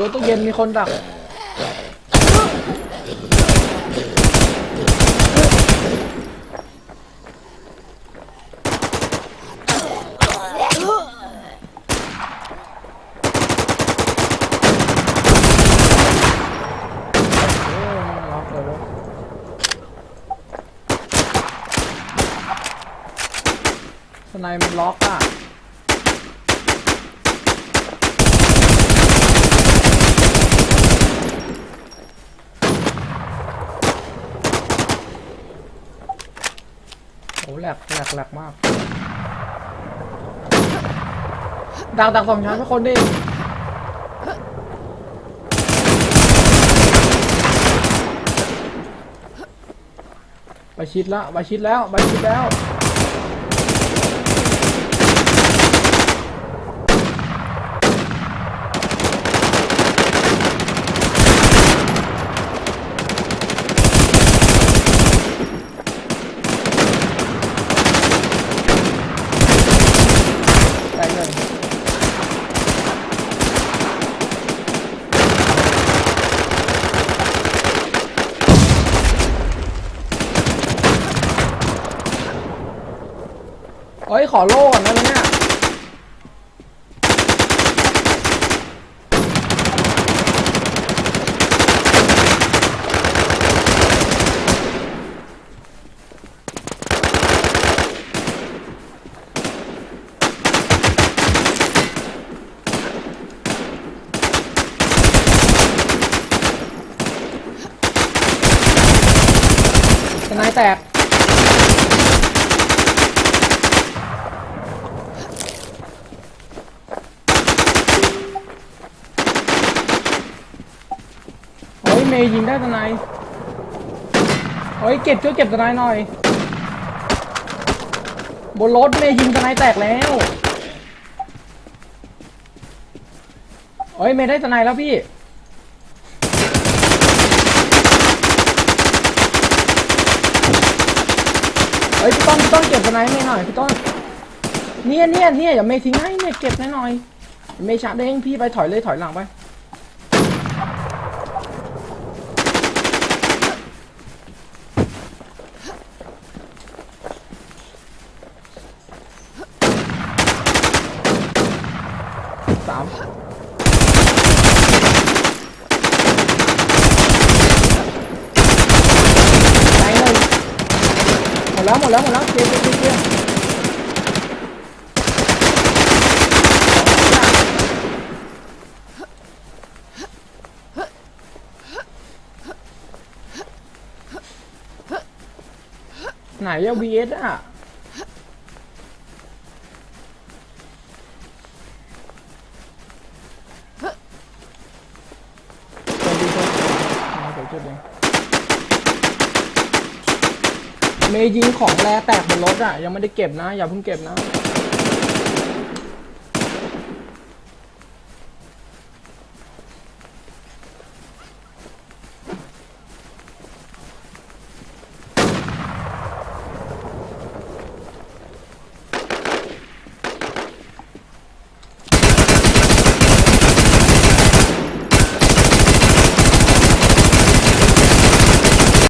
รถตู้เย็นมีคนดักเอ้ยมันล็อกเลยเว้ยสไนมันล็อกอะ แหลกแหลกแหลกมาก ดักดักสองชั้นทุกคนดิไปชิดแล้วไปชิดแล้วไปชิดแล้ว ไปเลย เฮ้ยขอโล่ก่อนได้ไหมเนี่ยนายแตก เมย์ยิงได้สนายเฮ้ยเก็บช่วยเก็บสนายหน่อย บนรถเมย์ยิงสนายแตกแล้วเฮ้ยเมย์ได้สนายแล้วพี่เฮ้ยพี่ต้นพี่ต้นเก็บสไนด์ให้หน่อยพี่ต้นเนี่ยเนี่ยเนี่ยอย่าเมย์ทิ้งให้เนี่ยเก็บให้หน่อยเมย์ชาร์จเองพี่ไปถอยเลยถอยหลังไปสามไหนเลยหมด แล้วหมดแล้วหมดแล้วเจ๊เจ๊เจ๊เจ๊ไหนอะ VS อะเดี๋ยวดูก่อนเอาเดี๋ยวจุดเอง เมย์ยิงของแรแตกบนรถอะ ยังไม่ได้เก็บนะ อย่าเพิ่งเก็บนะ